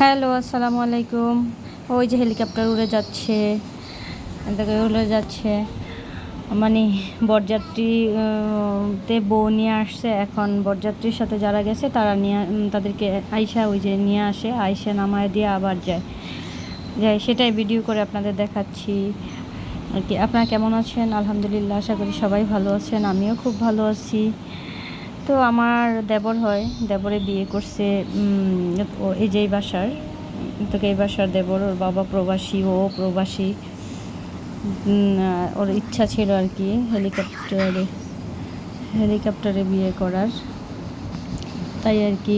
Hello, আসসালামু আলাইকুম। ওই যে হেলিকপ্টার উড়ে যাচ্ছে উড়ে যাচ্ছে। মানে বরযাত্রীতে বউ নিয়ে আসছে, এখন বরযাত্রীর সাথে যারা গেছে তারা নিয়ে, তাদেরকে আইসা ওই যে নিয়ে আসে, আইসা নামায় দিয়ে আবার যায়। যাই, সেটাই ভিডিও করে আপনাদের দেখাচ্ছি। আর কি, আপনারা কেমন আছেন? আলহামদুলিল্লাহ, আশা করি সবাই ভালো আছেন, আমিও খুব ভালো আছি। তো আমার দেবর হয়। দেবরে বিয়ে করছে এই যে এই বাসার। তো এই বাসার দেবর, ওর বাবা প্রবাসী, ও প্রবাসী। ওর ইচ্ছা ছিল আর কি হেলিকপ্টারে হেলিকপ্টারে বিয়ে করার। তাই আর কি।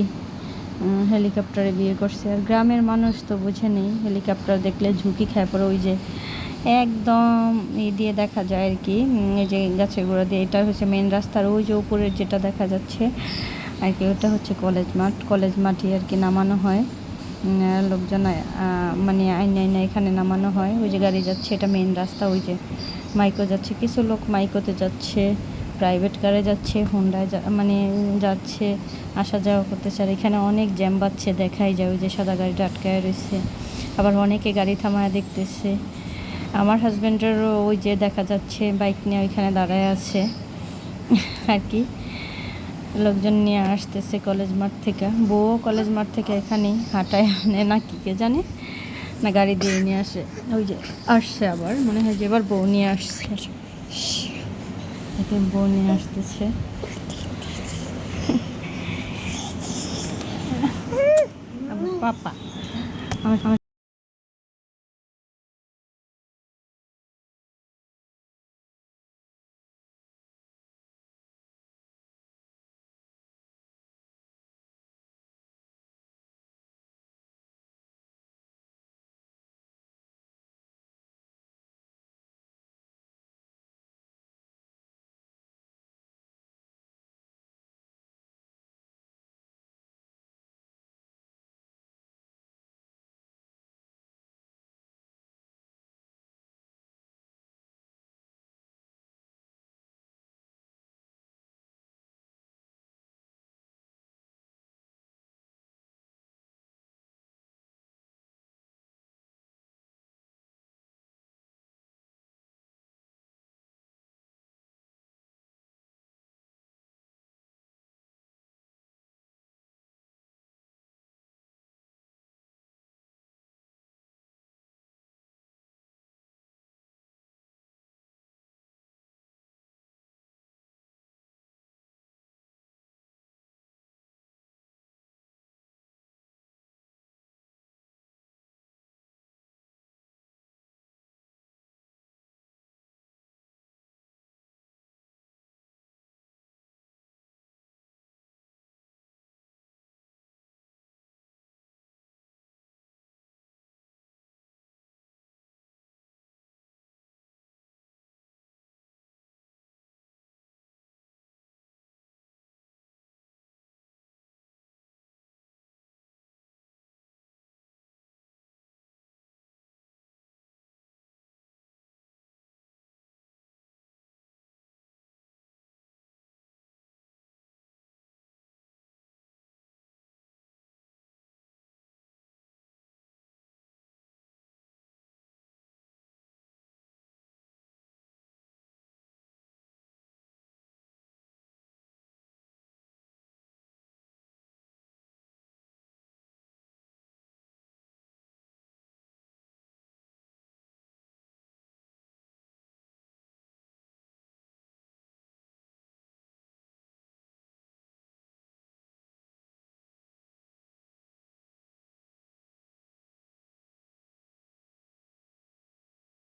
হেলিকপ্টারে বিয়ে করছে। আর গ্রামের মানুষ তো বুঝে নেই, হেলিকপ্টার দেখলে ঝুঁকি খায় পরে ওই যে একদম ই দিয়ে দেখা যায় আর কি এই যে গাছের গোড়া দিয়ে। এটা হচ্ছে মেন রাস্তার ওই যে উপরের যেটা দেখা যাচ্ছে, আর কি, ওটা হচ্ছে কলেজ মাঠ। কলেজ মাঠে আর কি নামানো হয়। লোকজন মানে আইনা আইনা এখানে নামানো হয়। ওই যে গাড়ি যাচ্ছে, এটা মেন রাস্তা। ওই যে মাইকো যাচ্ছে। কিছু লোক মাইকোতে যাচ্ছে। প্রাইভেট কারে যাচ্ছে হোন্ডায় মানে যাচ্ছে, আসা যাওয়া করতেছে আর এখানে অনেক জ্যাম বাচ্ছে, দেখাই যায়, ওই যে সাদা গাড়িটা আটকায় রয়েছে। আবার অনেকে গাড়ি থামায় দেখতেছে। আমার হাজব্যান্ডেরও ওই যে দেখা যাচ্ছে বাইক নিয়ে ওইখানে দাঁড়ায় আছে, আর কি। লোকজন নিয়ে আসতেছে কলেজ মাঠ থেকে। বউও কলেজ মাঠ থেকে এখানেই হাঁটায় আনে না কি কে জানে? না গাড়ি দিয়ে নিয়ে আসে। ওই যে আসছে আবার, মনে হয় যে এবার বউ নিয়ে আসছে। এতে বনে আসতেছে। পাপা। আমার